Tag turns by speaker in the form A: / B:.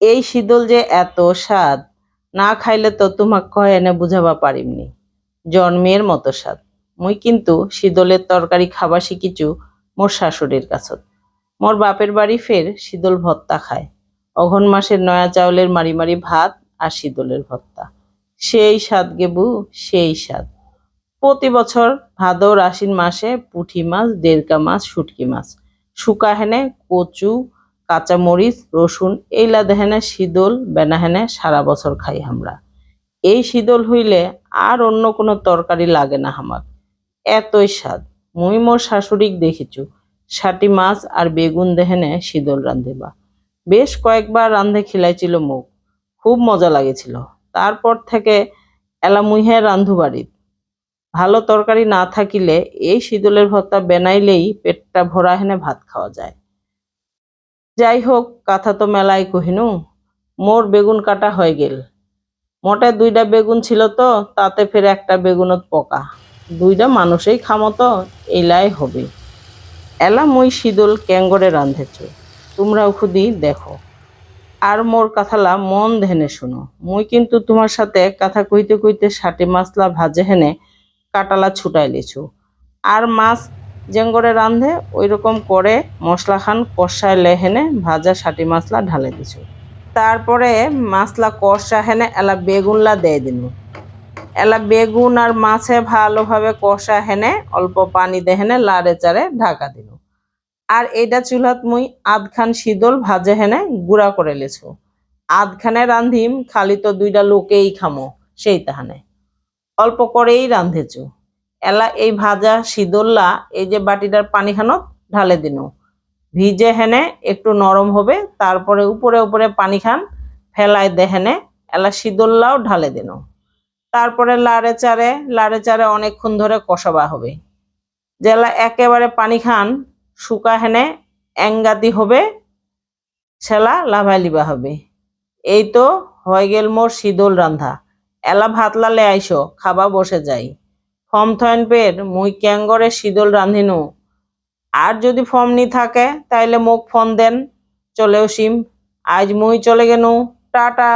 A: এই শীতল যে এত স্বাদ, না খাইলে তো তোমাক কয় এনে বুঝাবা পারিমনি। জন্মের মতো স্বাদ। মুই কিন্তু শীতলের তরকারি খাবা শিখিছু মোর শাশুড়ির কাছত। মোর বাপের বাড়ি ফের শীতল ভত্তা খায়। অঘন মাসের নয়া চাউলের মারি মারি ভাত আর শীতলের ভত্তা। সেই স্বাদ গেবু, সেই স্বাদ। প্রতি বছর ভাদর আশ্বিন মাসে পুঁটি মাছ, দেড়কা মাছ, শুটকি মাছ। শুকা হেনে কচু কাঁচা মরিচ রসুন এইলা দেহেনে শীতল, বেনাহেনে সারা বছর খাই আমরা। এই শীতল হইলে আর অন্য কোনো তরকারি লাগে না আমার এতই স্বাদ। মুই মোর শাশুড়িক দেখিছু ষাটি মাছ আর বেগুন দেহেনে শীতল রান্ধেবা। বেশ কয়েকবার রান্ধে খিলাইছিল মুখ। খুব মজা লাগেছিল। তারপর থেকে এলা মুইহে রান্ধু বাড়িত। ভালো তরকারি না থাকিলে এই শীতলের ভর্তা বেনাইলেই পেটটা ভরা হেনে ভাত খাওয়া যায়। যাই হোক কথা তো মেলায় কহিনু, মোর বেগুন কাটা হয়ে গেল। মোটে দুইটা বেগুন ছিল তো, তাতে ফের একটা বেগুনত পোকা। দুইটা মানুষেই খামো তো, এলাই হবে। এলা মই শীতল ক্যাঙ্গরে রান্ধেছ তোমরাও খুদি দেখো। আর মোর কথালা মন ধেনে শুনো, মুই কিন্তু তোমার সাথে কথা কইতে কইতে ষাটি মাছলা ভাজে হেনে কাটালা ছুটাই লিছু আর মাছ জেঙ্গরে রান্ধে ওই রকম করে মশলা খান, কষায় লেহেনে ভাজা সাটি মাছলা ঢালে দিছু। তারপরে মাছলা কষা হেনে এলা বেগুনলা দিয়ে দিনু। এলা বেগুন আর মাছে ভালোভাবে কষা হেনে অল্প পানি দেহেনে লাড়ে চারে ঢাকা দিনু। আর এইটা চুলাত মুই আধখান শীতল ভাজে হেনে গুঁড়া করে লেছু। আধখানে রান্ধিম খালি তো দুইটা লোকেই খামো, সেই তাহানে। অল্প করেই রান্ধেছু এলা এই ভাজা শীতল্লা এই যে বাটিটার পানি খানত ঢালে দিন। ভিজে হেনে একটু নরম হবে, তারপরে উপরে উপরে পানি খান ফেলায় দেহেনে এলা শীতল্লাও ঢালে দিনু। তারপরে লাড়ে চারে লাড়ে চারে অনেকক্ষণ ধরে কষাবা হবে। জেলা একেবারে পানি খান শুকা হেনে এঙ্গাতি হবে ছেলা লাভাই লিবা হবে। এই তো হয়ে গেল মোর শীতল রান্ধা। এলা ভাত লালে আইসো, খাবা বসে যাই। ফর্ম থয়ন পের, মুই ক্যাঙ্গরে শীতল রাঁধিনু। আর যদি ফর্ম নি থাকে, তাইলে মোক ফোন দেন, চলেও সিম আজ মুই চলে গেনু, টাটা।